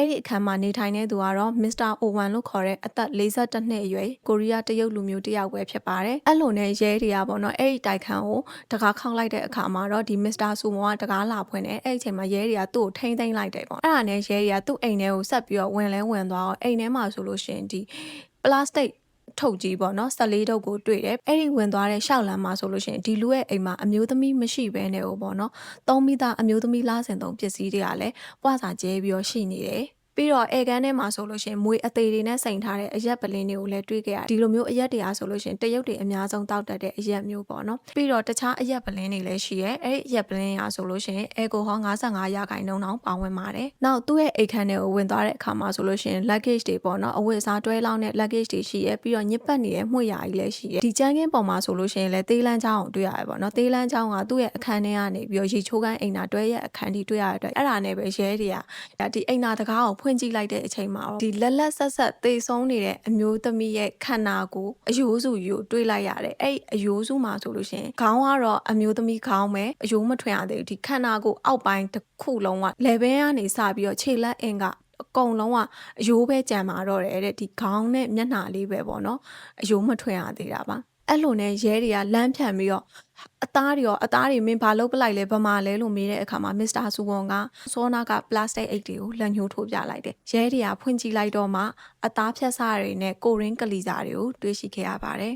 အဲ့ဒီအခန်းမှာနေထိုင်နေသူကတော့ Mr. Owen လို့ခေါ်တဲ့အသက်42နှစ်အရွယ်ကိုရီးယားတရုတ်လူမျိုးတစ်ယောက်ပဲဖြစ်ပါတယ်။အဲ့လိုနဲ့ရဲတွေကပေါ့နော်အဲ့ဒီတိုက်ခန်းကိုတကားခောက်လိုက်တဲ့အခါမှာတော့ဒီ Mr. Sumo ကတကားလာဖွင့်တယ်။အဲ့ဒီအချိန်မှာရဲတွေကသူ့ကိုထိမ့်သိမ့်လိုက်တယ်ပေါ့။အဲ့ဒါနဲ့ရဲတွေကသူ့အိမ်ထဲကိုဆက်ပြီးတော့ဝင်လဲဝင်သွားတော့အိမ်ထဲမှာဆိုလို့ရှိရင်ဒီပလတ်စတစ် ထုတ်ကြီးပေါ့နော်14ထုတ်ကိုတွေ့တယ်အဲ့ဒီဝင်သွားတဲ့ရှောက်လမ်းမှာဆိုလို့ရှိရင်ဒီလူရဲ့အိမ်မှာအမျိုးသမီးမရှိဘဲနဲ့ဟိုပေါ့နော်သုံးမိသားအမျိုးသမီးလားစင်သုံးပစ္စည်းတွေကလည်းပွားစာကျဲပြီးတော့ရှိနေတယ် ပြီးတော့အဲကန်းထဲမှာဆိုလို့ရှိရင်မွေအသေးတွေနဲ့စိန်ထားတဲ့အရက်ပလင်းတွေကိုလည်းတွေ့ခဲ့ရတယ်ဒီလိုမျိုးအရက်တွေအားဆိုလို့ရှိရင်တရုတ်တွေအများဆုံးတောက်တတ်တဲ့အရက်မျိုးပေါ့နော်ပြီးတော့တခြားအရက်ပလင်းတွေလည်းရှိရဲအဲ့ဒီအရက်ပလင်းအားဆိုလို့ရှိရင်အဲကိုဟော55ရာခိုင်နှုန်းအောင်ပါဝင်ပါတယ်နောက်သူ့ရဲ့အိတ်ခမ်းတွေကိုဝင်သွားတဲ့အခါမှာဆိုလို့ရှိရင် luggage တွေပေါ့နော်အဝတ်အစားတွဲလောင်းတဲ့ luggage တွေရှိရဲပြီးတော့ညစ်ပတ်နေတဲ့မှွေရာကြီးလည်းရှိရဲဒီကျန်းကင်းပေါ်မှာဆိုလို့ရှိရင်လည်းသေးလန်းချောင်းကိုတွေ့ရတယ်ပေါ့နော်သေးလန်းချောင်းကသူ့ရဲ့အခန်းထဲကနေပြီးတော့ရေချိုးကန်းအိမ်နာတွဲရဲ့အခန်းထိတွေ့ရတဲ့အတွက်အဲ့ဒါနဲ့ပဲရဲတွေကဒီအိမ်နာတကားကိုဖွင့်ကြည့်လိုက်တဲ့အချိန်မှာတော့ဒီလက်လက်ဆက်ဆက်သေဆုံးနေတဲ့အမျိုးသမီးရဲ့ခန္ဓာကိုယ်အယိုးစုယူကိုတွေးလိုက်ရတယ်အဲ့ဒီအယိုးစုမှာဆိုလို့ရှိရင်ခေါင်းကတော့အမျိုးသမီးခေါင်းပဲအယိုးမထွင်ရသေးဘူးဒီခန္ဓာကိုယ်အောက်ပိုင်းတစ်ခုလုံးကလေဘဲကနေစပြီးတော့ခြေလက်အင်ကအကုန်လုံးကအယိုးပဲကြံမာတော့တယ်တဲ့ဒီခေါင်းနဲ့မျက်နှာလေးပဲပေါ့နော်အယိုးမထွင်ရသေးတာပါ အဲ့လိုနဲ့ရဲတွေကလမ်းဖြန့်ပြီးတော့အသားတွေရောအသားတွေမင်းဘာလုပ်ပလိုက်လဲဗမာလဲလို့မေးတဲ့အခါမှာမစ္စတာဆူဝွန်ကစောနာကပလတ်စတစ်အိတ်တွေကိုလက်ညှိုးထိုးပြလိုက်တယ်ရဲတွေကဖွင့်ကြည့်လိုက်တော့မှအသားဖြတ်စားတွေနဲ့ကိုရင်းကလီစာတွေကိုတွေ့ရှိခဲ့ရပါတယ်